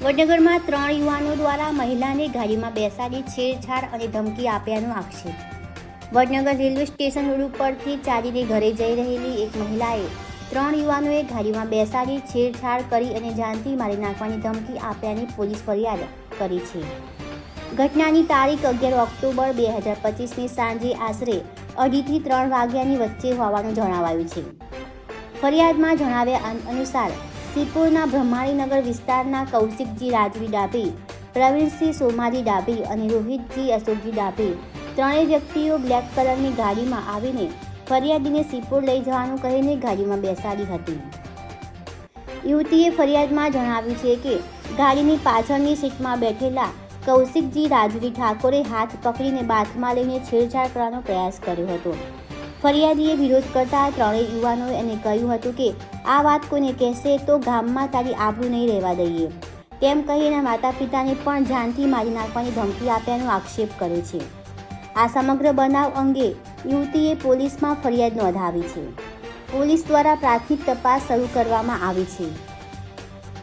વડનગરમાં ત્રણ યુવાનો દ્વારા મહિલાને ગાડીમાં બેસાડી છેડછાડ અને ધમકી આપ્યાનો આક્ષેપ. વડનગર રેલવે સ્ટેશન રોડ ઉપરથી ચાલીને ઘરે જઈ રહેલી એક મહિલાએ ત્રણ યુવાનોએ ગાડીમાં બેસાડી છેડછાડ કરી અને જાનથી મારી નાખવાની ધમકી આપ્યાની પોલીસ ફરિયાદ કરી છે. ઘટનાની તારીખ અગિયાર ઓક્ટોબર બે હજાર પચીસની સાંજે આશરે અઢીથી ત્રણ વાગ્યાની વચ્ચે હોવાનું જણાવાયું છે. ફરિયાદમાં જણાવ્યા અનુસાર સિપોરના બ્રહ્માણીનગર વિસ્તારના કૌશિકજી રાજવી ડાભી, પ્રવીણસિંહ સોમાજી ડાભી અને રોહિતજી અશોકજી ડાભી ત્રણેય વ્યક્તિઓ બ્લેક કલરની ગાડીમાં આવીને ફરિયાદીને સિપોર લઈ જવાનું કહીને ગાડીમાં બેસાડી હતી. યુવતીએ ફરિયાદમાં જણાવ્યું છે કે, ગાડીની પાછળની સીટમાં બેઠેલા કૌશિકજી રાજવી ઠાકોરે હાથ પકડીને બાથમાં લઈને છેડછાડ કરવાનો પ્રયાસ કર્યો હતો. ફરિયાદીએ વિરોધ કરતા ત્રણેય યુવાનોએ એને કહ્યું હતું કે, આ વાત કોઈને કહેશે તો ગામમાં તારી આબરૂ નહીં રહેવા દઈએ. તેમ કહી એના માતા પિતાને પણ જાનથી મારી નાખવાની ધમકી આપ્યાનો આક્ષેપ કર્યો છે. આ સમગ્ર બનાવ અંગે યુવતીએ પોલીસમાં ફરિયાદ નોંધાવી છે. પોલીસ દ્વારા પ્રાથમિક તપાસ શરૂ કરવામાં આવી છે.